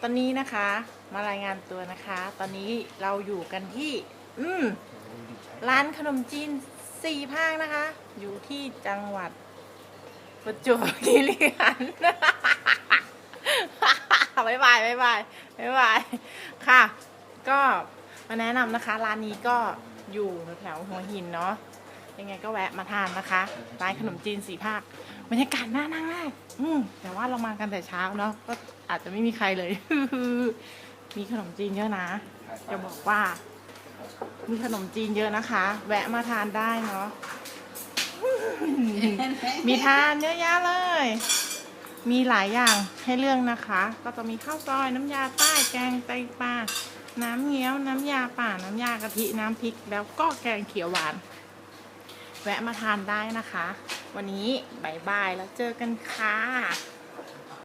ตอนนี้นะคะ มารายงานตัวนะคะ ตอนนี้เราอยู่กันที่ อืมร้านขนมจีนสี่ภาคนะคะ อยู่ที่จังหวัดประจวบคีรีขันธ์บ๊ายบายบ๊ายบายบ๊ายบายค่ะ ก็มาแนะนำนะคะ ร้านนี้ก็อยู่แถวหัวหินเนาะ ยังไงก็แวะมาทานนะคะร้านขนมจีนสีภาคบรรยากาศน่านั่งมากอืมแต่ว่าเรามากันแต่เช้าเนาะก็อาจจะไม่มีใครเลย มีขนมจีนเยอะนะจะบอกว่า มีขนมจีนเยอะนะคะ แวะมาทานได้เนาะมีทานเยอะแยะเลย มีหลายอย่างให้เลือกนะคะ ก็จะมีข้าวซอยน้ำยาใต้แกงไตปลาน้ำเงี้ยว น้ำยาป่า น้ำยากะทิ น้ำพริก แล้วก็แกงเขียวหวาน แวะมาทานได้นะคะ วันนี้บายบายแล้วเจอกันค่ะ